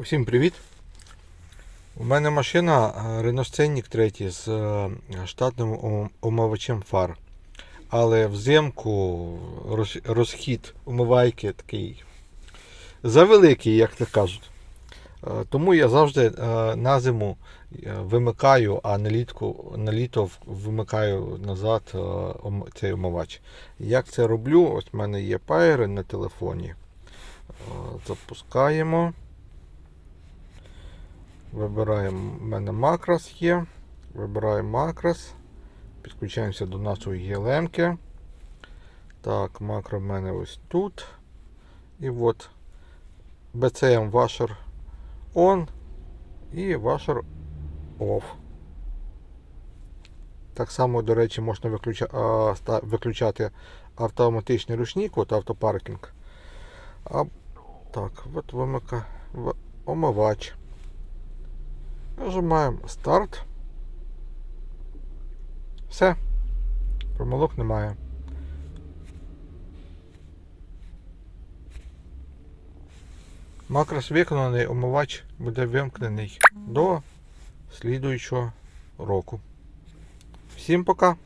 Усім привіт! У мене машина е, Scenic 3 з е, штатним умивачем фар. Але взимку розхід умивайки такий завеликий, як то кажуть. Е, Тому я завжди на зиму вимикаю, а на, літку, на літо вимикаю назад цей умивач. Як це роблю? Ось в мене є пайери на телефоні. Запускаємо. Вибираємо, в мене макрос є. Вибираємо макрос. Підключаємося до нашої GLM. Так, макро в мене ось тут. І от BCM washer on і washer off. Так само, до речі, можна виключа... виключати автоматичний ручник, от автопаркінг. А... Так, от вимика... в- омивач. Нажимаємо старт. Все. Помилок немає. Макрос виконаний, омивач буде вимкнений до слідуючого року. Всім пока!